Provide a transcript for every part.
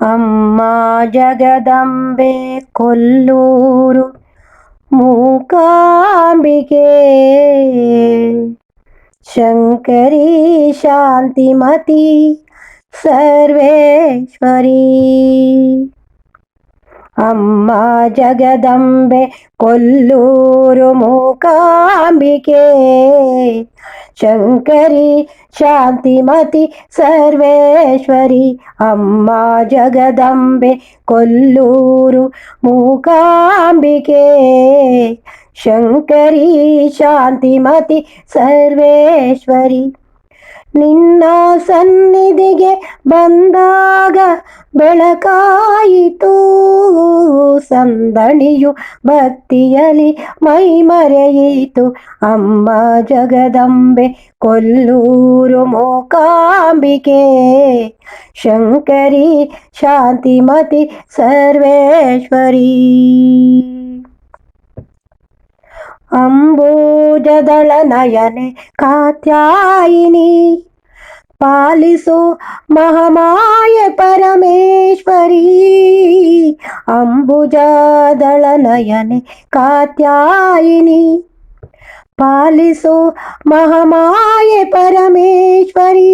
ಅಮ್ಮ ಜಗದಂಬೆ ಕೊಲ್ಲೂರು ಮೂಕಾಂಬಿಕೆ ಶಂಕರಿ ಶಾಂತಿಮತಿ ಸರ್ವೇಶ್ವರಿ ಅಮ್ಮ ಜಗದಂಬೆ ಕೊಲ್ಲೂರು ಮೂಕಾಂಬಿಕೆ ಶಂಕರಿ ಶಾಂತಿಮತಿ ಸರ್ವೇಶ್ವರಿ ಅಮ್ಮ ಜಗದಂಬೆ ಕೊಲ್ಲೂರು ಮೂಕಾಂಬಿಕೆ. ಶಂಕರಿ ಶಾಂತಿಮತಿ ಸರ್ವೇಶ್ವರಿ ನಿನ್ನ ಸನ್ನಿಧಿಗೆ ಬಂದಾಗ ಬೆಳಕಾಯಿತು. ಸಂದಣಿಯು ಭಕ್ತಿಯಲಿ ಮೈ ಮರೆಯಿತು ಅಮ್ಮ ಜಗದಂಬೆ ಕೊಲ್ಲೂರು ಮೂಕಾಂಬಿಕೆ ಶಂಕರಿ ಶಾಂತಿಮತಿ ಸರ್ವೇಶ್ವರಿ ಅಂಬೂಜದಳ ನಯನೆ ಕಾತ್ಯಾಯಿನಿ ಪಾಲಿಸು ಮಹಮಾಯ ಪರಮೇಶ್ವರಿ ಅಂಬುಜದಳ ನಯನೆ ಕಾತ್ಯಾಯಿನಿ ಪಾಲಿಸು ಮಹಮಾಯ ಪರಮೇಶ್ವರಿ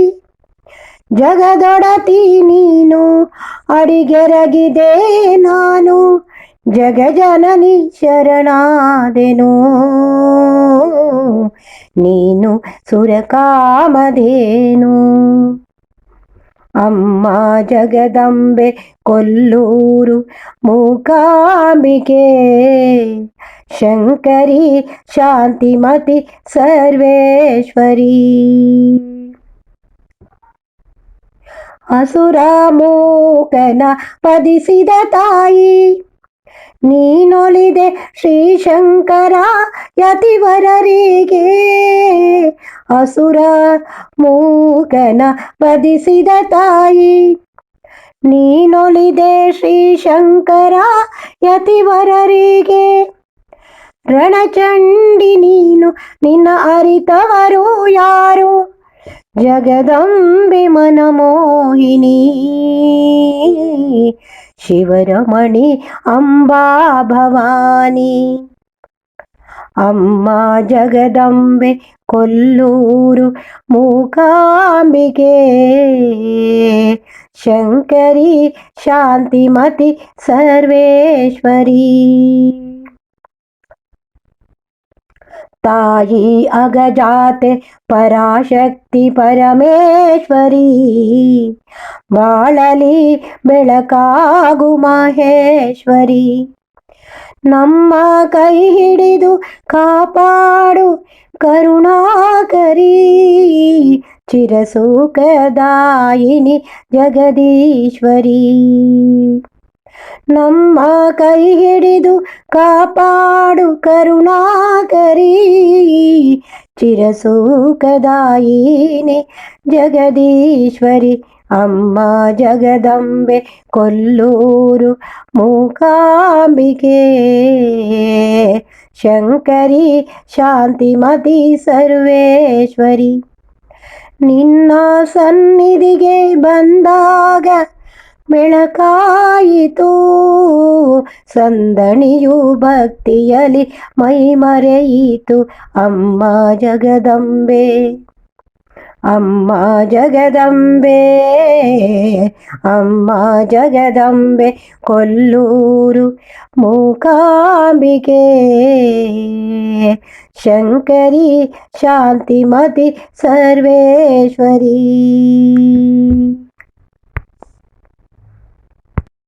ಜಗದೊಡತಿ ನೀನು ಅಡಿಗೆರಗಿದೆ ನಾನು ಜಗಜನನಿ ಶರಣಾದೆನು ನೀನು ಸುರಕಾಮಧೇನು. ಅಮ್ಮ ಜಗದಂಬೆ ಕೊಲ್ಲೂರು ಮೂಕಾಂಬಿಕೆ. ಶಂಕರಿ ಶಾಂತಿಮತಿ ಸರ್ವೇಶ್ವರಿ. ಅಸುರ ಮೂಕನ ಪದಿಸಿದ ತಾಯಿ. ನೀನೊಲಿದೆ ಶ್ರೀಶಂಕರ ಯತಿವರರಿಗೆ ಅಸುರ ಮೂಗನ ವಧಿಸಿದ ತಾಯಿ, ನೀನೊಲಿದೆ ಶ್ರೀಶಂಕರ ಯತಿವರರಿಗೆ ರಣಚಂಡಿ ನೀನು ನಿನ್ನ ಅರಿತವರು ಯಾರು? ಜಗದಂಬೆ ಮನಮೋಹಿನಿ. ಶಿವರಮಣಿ ಅಂಬಾ ಭವಾನಿ. ಅಮ್ಮ ಜಗದಂಬೆ ಕೊಲ್ಲೂರು ಮೂಕಾಂಬಿಕೆ. ಶಂಕರಿ ಶಾಂತಿಮತಿ ಸರ್ವೇಶ್ವರಿ. ತಾಯಿ ಅಗಜಾತೆ ಪರಾಶಕ್ತಿ ಪರಮೇಶ್ವರಿ. ಬಾಳಲಿ ಬೆಳಕಾಗು ಮಹೇಶ್ವರಿ. ನಮ್ಮ ಕೈ ಹಿಡಿದು ಕಾಪಾಡು ಕರುಣಾಕರಿ. ಚಿರಸುಖದಾಯಿನಿ ಜಗದೀಶ್ವರಿ. ನಮ್ಮ ಕೈ ಹಿಡಿದು ಕಾಪಾಡು ಕರುಣಾಕರಿ. ಚಿರಸುಖದಾಯಿನಿ ಜಗದೀಶ್ವರಿ, ಅಮ್ಮ ಜಗದಂಬೆ ಕೊಲ್ಲೂರು ಮೂಕಾಂಬಿಕೆ. ಶಂಕರಿ ಶಾಂತಿಮತಿ ಸರ್ವೇಶ್ವರಿ. ನಿನ್ನ ಸನ್ನಿಧಿಗೆ ಬಂದಾಗ ಬೆಳಕಾಯಿತು. ಸಂದಣಿಯು ಭಕ್ತಿಯಲಿ ಮೈ ಮರೆಯಿತು ಅಮ್ಮ ಜಗದಂಬೆ ಅಮ್ಮ ಜಗದಂಬೆ ಅಮ್ಮ ಜಗದಂಬೆ, ಕೊಲ್ಲೂರು ಮೂಕಾಂಬಿಕೆ. ಶಂಕರಿ ಶಾಂತಿಮತಿ ಸರ್ವೇಶ್ವರಿ.